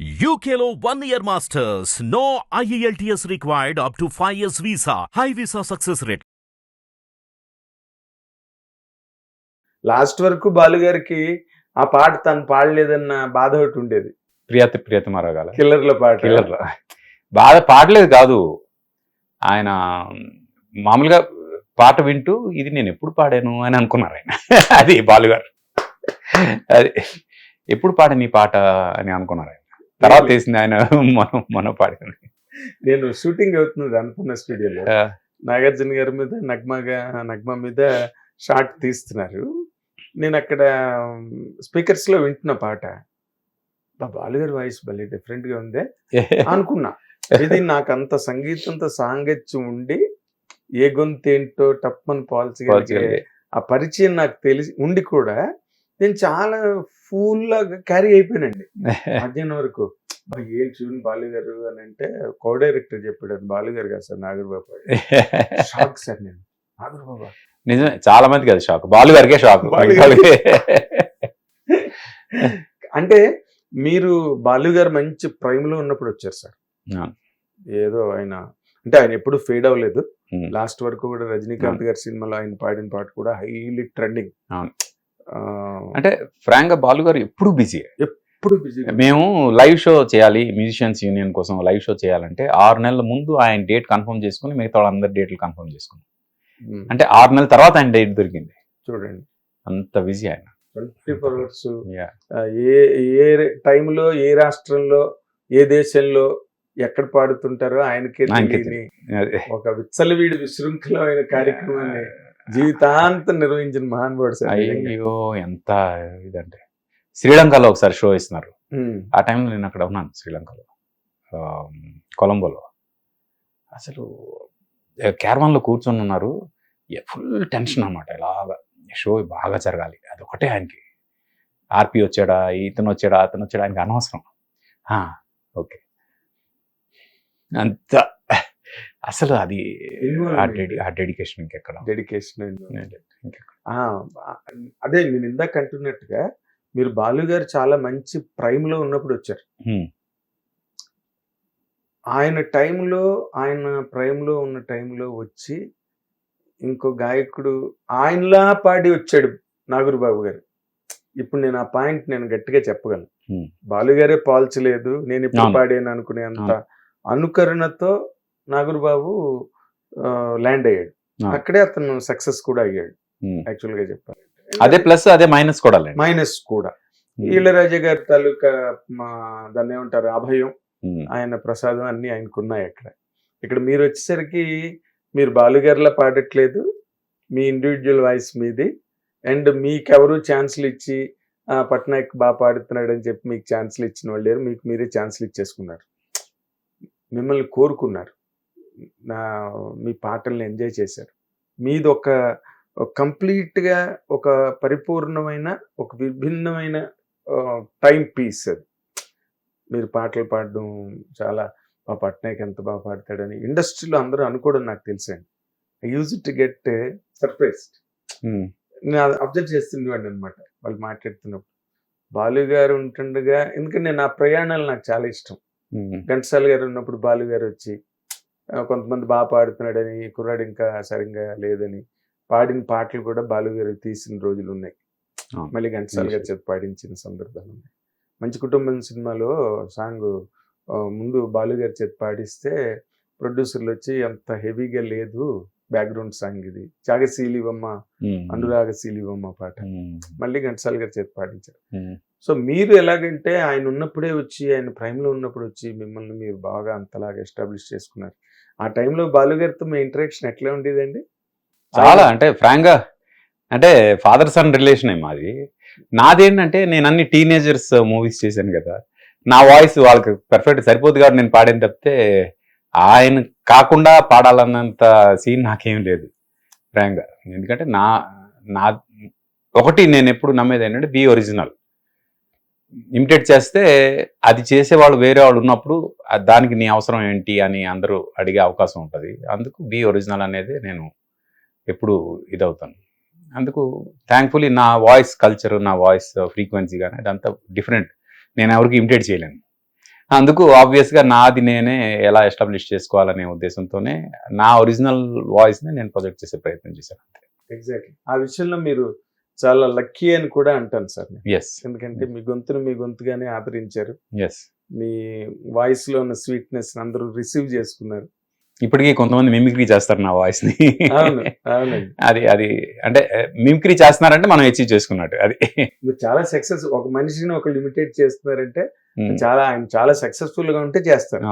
One year masters. No E IELTS required up to 5 years visa. High visa success rate. Last వరకు బాలుగారికి ఆ పాట తను పాడలేదన్న బాధ ఒకటి ఉండేది. ప్రియత ప్రియతమారావు కిల్లర్ల పాట. కిల్లర్ బాధ పాడలేదు కాదు. ఆయన మామూలుగా పాట వింటూ ఇది నేను ఎప్పుడు పాడాను అని అనుకున్నారు ఆయన. అది బాలుగారు అది ఎప్పుడు పాడాను ఈ పాట అని అనుకున్నారు ఆయన. తర్వాత తెలిసింది ఆయన మనం మనం పాడింది నేను షూటింగ్ అవుతున్నది అనుకున్న స్టూడియోలో. నాగార్జున గారి మీద నగ్మగా నగ్మ మీద షార్ట్ తీస్తున్నారు. నేను అక్కడ స్పీకర్స్లో వింటున్న పాట. బాలుగారి వాయిస్ భలే డిఫరెంట్గా ఉందే అనుకున్నా. ఇది నాకు అంత సంగీతంతో సాంగత్యం ఉండి ఏ గొంతు ఏంటో టప్మని పోల్చగలిగే పోల్చగలిగే. ఆ పరిచయం నాకు తెలిసి ఉండి కూడా నేను చాలా ఫుల్ లాగా క్యారీ అయిపోయానండి. మధ్యాహ్నం వరకు. "బా, ఏం చూడండి బాలు గారు అని అంటే కో డైరెక్టర్ చెప్పాడు అది బాలు గారు కాదు సార్ నాగర్బాబు. షాక్ సార్ నేను. నాగర్బాబా. నిజమే చాలా మందికి అది షాక్. బాలు గారికే షాక్. అంటే మీరు బాలు గారు మంచి ప్రైమ్లో ఉన్నప్పుడు వచ్చారు సార్. ఏదో ఆయన అంటే ఆయన ఎప్పుడు ఫేడ్ అవ్వలేదు. లాస్ట్ వరకు కూడా రజనీకాంత్ గారి సినిమాలో ఆయన పాడిన పాట కూడా హైలీ ట్రెండింగ్. అంటే ఫ్రాంక్గా బాలు గారు ఎప్పుడు బిజీ. ఎప్పుడు బిజీ. మేము లైవ్ షో చేయాలి మ్యూజిషియన్స్ యూనియన్ కోసం లైవ్ షో చేయాలంటే ఆరు నెలల ముందు ఆయన డేట్ కన్ఫర్మ్ చేసుకుని మిగతా వాళ్ళందరి డేట్లు కన్ఫర్మ్ చేసుకున్నాం. అంటే ఆరు నెలల తర్వాత ఆయన డేట్ దొరికింది. చూడండి. అంత బిజీ ఆయన. Twenty four hours. ఏ ఏ టైంలో ఏ రాష్ట్రంలో ఏ దేశంలో ఎక్కడ పాడుతుంటారో ఆయనకే. ఒక విచ్చలవీడి విశృంఖలమైన కార్యక్రమాన్ని జీవితాంతం నిర్వహించిన మహానుభావుడు సార్. అయ్యో ఎంత ఇదంటే. శ్రీలంకలో ఒకసారి షో ఇస్తున్నారు ఆ టైంలో నేను అక్కడ ఉన్నాను శ్రీలంకలో. కొలంబోలో. అసలు క్యారవాన్లో కూర్చొని ఉన్నారు. ఫుల్ టెన్షన్ అనమాట ఇలాగా షో బాగా జరగాలి. అదొకటే ఆయనకి. ఆర్పి వచ్చాడా ఇతను వచ్చాడా అతను వచ్చాడా ఆయనకి అనవసరం. ఓకే. అంత అసలు అది ఆ డెడి ఆ డెడికేషన్ ఇంకెక్కడ డెడికేషన్ అదే నేను ఇందాక అంటున్నట్టుగా మీరు బాలు గారు చాలా మంచి ప్రైమ్లో ఉన్నప్పుడు వచ్చారు. ఆయన టైంలో ఆయన ప్రైమ్లో ఉన్న టైంలో వచ్చి ఇంకో గాయకుడు ఆయనలా పాడి వచ్చాడు నాగూరుబాబు గారు. ఇప్పుడు నేను ఆ పాయింట్ నేను గట్టిగా చెప్పగలను. Hmm. బాలు గారే పాల్చలేదు నేను ఇప్పుడు. పాడాను అనుకునే అంత అనుకరణతో నాగూరుబాబు ల్యాండ్ అయ్యాడు. అక్కడే అతను సక్సెస్ కూడా అయ్యాడు. యాక్చువల్గా చెప్పాలి అదే ప్లస్ అదే మైనస్ కూడా మైనస్ కూడా. ఈళ్ళరాజా గారి తాలూకా మా దాన్ని ఏమంటారు అభయం. ఆయన ప్రసాదం అన్ని ఆయనకు ఉన్నాయి అక్కడ. ఇక్కడ మీరు వచ్చేసరికి మీరు బాలుగారిలా పాడట్లేదు మీ ఇండివిజువల్ వాయిస్ మీది. అండ్ మీకెవరు ఛాన్స్లు ఇచ్చి "ఆ, పట్నాయక్ బాగా పాడుతున్నాడు అని చెప్పి మీకు ఛాన్స్లు ఇచ్చిన వాళ్ళు లేరు మీకు మీరే ఛాన్స్లు ఇచ్చేసుకున్నారు. మిమ్మల్ని కోరుకున్నారు. నా మీ పాటల్ని ఎంజాయ్ చేశారు. మీది ఒక కంప్లీట్గా ఒక పరిపూర్ణమైన ఒక విభిన్నమైన టైం పీస్ అది. మీరు పాటలు పాడడం చాలా మా పట్నాయక్ ఎంత బాగా పాడతాడని ఇండస్ట్రీలో అందరూ అనుకోవడం నాకు తెలుసండి. I use to get surprised. నేను అబ్జర్వ్ చేస్తుండేవాడిని అనమాట వాళ్ళు మాట్లాడుతున్నప్పుడు. బాలు గారు ఉంటుండగా ఎందుకంటే నా ప్రయాణాలు నాకు చాలా ఇష్టం. ఘంటసాల గారు ఉన్నప్పుడు బాలు గారు వచ్చి "ఆ, కొంతమంది బాగా పాడుతున్నాడని కుర్రాడు ఇంకా సరిగ్గా లేదని పాడిన పాటలు కూడా బాలు గారు తీసిన రోజులు ఉన్నాయి. మళ్ళీ ఘంటసాల గారి చేత పాడించిన సందర్భాలు ఉన్నాయి. మంచి కుటుంబం సినిమాలో సాంగ్ ముందు బాలు గారి చేత పాడిస్తే ప్రొడ్యూసర్లు వచ్చి అంత హెవీగా లేదు బ్యాక్గ్రౌండ్ సాంగ్ ఇది. త్యాగశీలివమ్మ. అనురాగశీలివమ్మ పాట. మళ్ళీ ఘంటసాల గారి చేత పాడించారు. హ్మ్. సో మీరు ఎలాగంటే ఆయన ఉన్నప్పుడే వచ్చి ఆయన prime లో ఉన్నప్పుడు వచ్చి మిమ్మల్ని మీరు బాగా అంతలాగా ఎస్టాబ్లిష్ చేసుకున్నారు. ఆ టైంలో బాలుగారితో మీ ఇంటరాక్షన్ ఎట్లా ఉండేదండి? చాలా అంటే ఫ్రాంక్గా అంటే ఫాదర్ సన్ రిలేషన్ మాది. నాదేంటంటే నేను అన్ని టీనేజర్స్ మూవీస్ చేశాను కదా. నా వాయిస్ వాళ్ళకి పర్ఫెక్ట్ సరిపోదు కాబట్టి నేను పాడేది తప్పితే ఆయన కాకుండా పాడాలన్నంత సీన్ నాకేం లేదు ఫ్రాంక్ ఎందుకంటే నా నా ఒకటి నేను ఎప్పుడు నమ్మేది ఏంటంటే బీ ఒరిజినల్. ఇమిటేట్ చేస్తే అది చేసేవాళ్ళు వేరే వాళ్ళు ఉన్నప్పుడు దానికి నీ అవసరం ఏంటి అని అందరూ అడిగే అవకాశం ఉంటుంది. అందుకు బీ ఒరిజినల్ అనేది నేను ఎప్పుడు ఇదవుతాను. అందుకు థ్యాంక్ఫుల్లీ నా వాయిస్ కల్చర్ నా వాయిస్ ఫ్రీక్వెన్సీ కానీ అదంతా డిఫరెంట్ నేను ఎవరికి ఇమిటేట్ చేయలేను. అందుకు ఆబ్వియస్గా నాది నేనే ఎలా ఎస్టాబ్లిష్ చేసుకోవాలనే ఉద్దేశంతోనే నా ఒరిజినల్ వాయిస్ని నేను ప్రొజెక్ట్ చేసే ప్రయత్నం చేశాను ఎగ్జాక్ట్లీ ఆ విషయంలో మీరు చాలా లక్కీ అని కూడా అంటాను సార్. ఎస్ ఎందుకంటే మీ గొంతును మీ గొంతుగానే ఆదరించారు. ఎస్ మీ వాయిస్లో ఉన్న స్వీట్నెస్ అందరూ రిసీవ్ చేసుకున్నారు. ఇప్పటికీ కొంతమంది మిమిక్రీ చేస్తారు నా వాయిస్ని. అది అది అంటే మిమిక్రీ చేస్తున్నారంటే మనం అచీవ్ చేసుకున్నట్టు అది. మీరు చాలా సక్సెస్ ఒక మనిషిని ఒక లిమిటెడ్ చేస్తున్నారంటే చాలా ఆయన చాలా సక్సెస్ఫుల్గా ఉంటే చేస్తారు.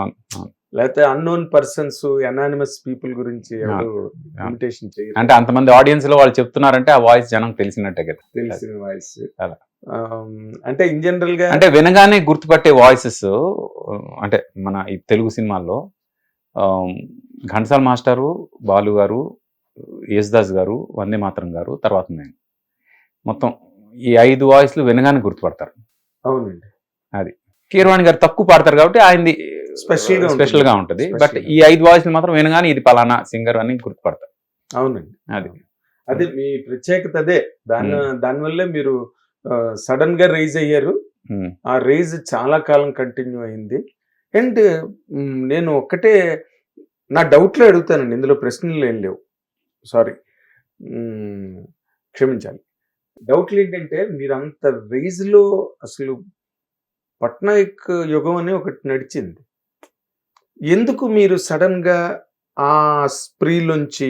లేకపోతే అన్నోన్ పర్సన్స్ అనానిమస్ పీపుల్ గురించి. లిమిటేషన్ చేయరు. అంటే అంతమంది ఆడియన్స్లో వాళ్ళు చెప్తున్నారంటే ఆ వాయిస్ జనం తెలిసినట్టే కదా. తెలిసిన వాయిస్ అలా. అంటే ఇన్ జనరల్గా అంటే వినగానే గుర్తుపట్టే వాయిసెస్ అంటే మన ఈ తెలుగు సినిమాల్లో ఆమ్, ఘంటసాల మాస్టారు బాలు గారు యేసుదాస్ గారు వందే మాతరం గారు తర్వాత నేను. మొత్తం ఈ ఐదు వాయిస్లు వినగానే గుర్తుపడతారు. అవునండి. కీరవాణి గారు తక్కువ పాడతారు కాబట్టి ఆయనది ఉంటుంది. స్పెషల్గా ఉంటుంది. బట్. ఈ ఐదు వాయిస్లు మాత్రం వినగానే ఇది పలానా సింగర్ అని గుర్తుపడతారు. అవునండి. అది. అదే మీ ప్రత్యేకత అదే. దాని Hmm. దానివల్లే మీరు సడన్గా రైజ్ అయ్యారు. ఉమ్, ఆ రేజ్ చాలా కాలం కంటిన్యూ అయింది. అండ్ నేను ఒక్కటే నా డౌట్లో అడుగుతానండి. ఇందులో ప్రశ్నలు ఏం లేవు. సారీ. క్షమించాలి. డౌట్లు ఏంటంటే మీరు అంత రేజ్లో అసలు పట్నాయక్ యుగం అని ఒకటి నడిచింది. ఎందుకు మీరు సడన్గా ఆ స్ప్రీలోంచి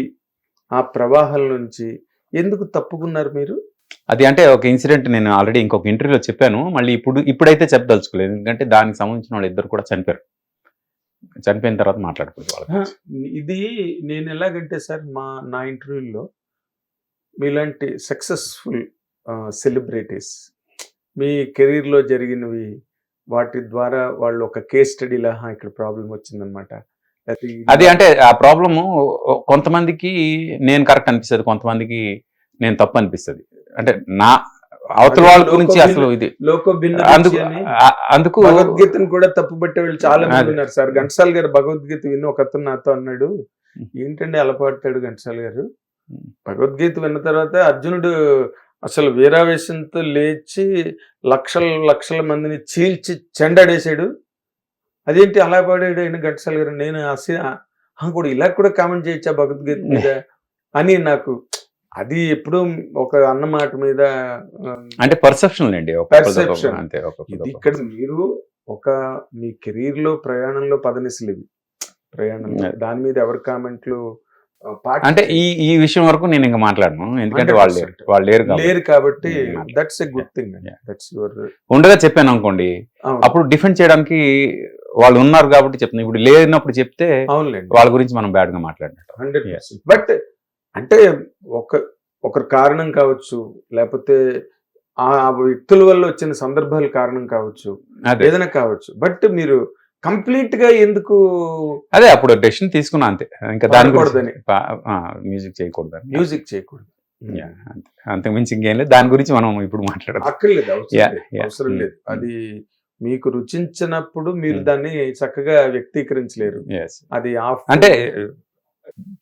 ఆ ప్రవాహం నుంచి ఎందుకు తప్పుకున్నారు మీరు? అది అంటే ఒక ఇన్సిడెంట్ నేను ఆల్రెడీ ఇంకొక ఇంటర్వ్యూలో చెప్పాను. మళ్ళీ ఇప్పుడు ఇప్పుడైతే చెప్పదలుచుకోలేదు. ఎందుకంటే దానికి సంబంధించిన వాళ్ళు ఇద్దరు కూడా చనిపోయారు. చనిపోయిన తర్వాత ఆ, ఇది నేను ఎలాగంటే సార్ మా నా ఇంటర్వ్యూలో మీలాంటి సక్సెస్ఫుల్ సెలబ్రిటీస్ మీ కెరీర్లో జరిగినవి వాటి ద్వారా వాళ్ళు ఒక కేస్ స్టడీలా "హా, ఇక్కడ ప్రాబ్లం వచ్చిందనమాట అది అంటే ఆ ప్రాబ్లము కొంతమందికి నేను కరెక్ట్ అనిపిస్తుంది కొంతమందికి నేను తప్పు అనిపిస్తుంది. అంటే నా అవతల వాళ్ళ గురించి అసలు ఇది లోకో భిన్న అందుకు అందుకు భగవద్గీతను కూడా తప్పు పట్టే వాళ్ళు చాలా మంది. ఉన్నారు సార్. ఘంటసాల్ గారు భగవద్గీత విని ఒక అతను నాతో అన్నాడు ఏంటండి అలా పాడతాడు ఘంటసాల్ గారు. భగవద్గీత విన్న తర్వాత అర్జునుడు అసలు వీరావేశంతో లేచి లక్షల లక్షల మందిని చీల్చి చెండాడేశాడు. అదేంటి అలా పాడాడు ఆయన ఘంటసాల్ గారు? నేను అసలు ఆ, కూడా ఇలా కూడా కామెంట్ చేయొచ్చా భగవద్గీత మీద? అని నాకు అది ఎప్పుడు ఒక అన్న మాట మీద అంటే పర్సెప్షన్ అండి ఒక్కొక్కరిది ఇది ఇక్కడ మీరు ఒక మీ కెరీర్లో ప్రయాణంలో పదనిసలు ఇవి. ప్రయాణంలో అదే. దాని మీద ఎవరి కామెంట్లు అంటే ఈ ఈ విషయం వరకు నేను ఇంకా మాట్లాడను ఎందుకంటే వాళ్ళు లేరు 100%. వాళ్ళు లేరు కాబట్టి. లేరు కాబట్టి. That's a good thing. That's your ఉండగా చెప్పాను అనుకోండి అప్పుడు డిఫెండ్ చేయడానికి వాళ్ళు ఉన్నారు కాబట్టి చెప్తున్నా ఇప్పుడు లేనప్పుడు చెప్తే వాళ్ళ గురించి మనం బ్యాడ్గా మాట్లాడినట్టు హండ్రెడ్. బట్ అంటే ఒక ఒకరి కారణం కావచ్చు లేకపోతే ఆ వ్యక్తుల వల్ల వచ్చిన సందర్భాలు కారణం కావచ్చు ఏదైనా కావచ్చు బట్ మీరు కంప్లీట్గా ఎందుకు అదే అప్పుడు డెసిషన్ తీసుకున్నా అంతే. ఇంకా దాని. మ్యూజిక్ చేయకూడదని. మ్యూజిక్ చేయకూడదు. అంతకు మించి ఇంకేం లేదు. దాని గురించి మనం ఇప్పుడు మాట్లాడదాం. అక్కర్లేదు అవసరం లేదు. అది మీకు రుచించినప్పుడు మీరు. దాన్ని చక్కగా వ్యక్తీకరించలేరు. అది ఆఫ్ అంటే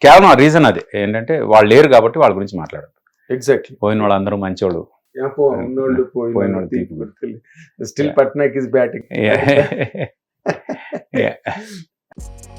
కేవలం రీజన్ అదే. ఏంటంటే వాళ్ళు లేరు కాబట్టి వాళ్ళ గురించి మాట్లాడదు ఎగ్జాక్ట్లీ పోయిన వాళ్ళందరూ మంచోళ్ళు. ఉన్నోళ్ళు పోయిన పోయినోళ్ళు గుర్తులు. Still. Patnaik is batting. yeah.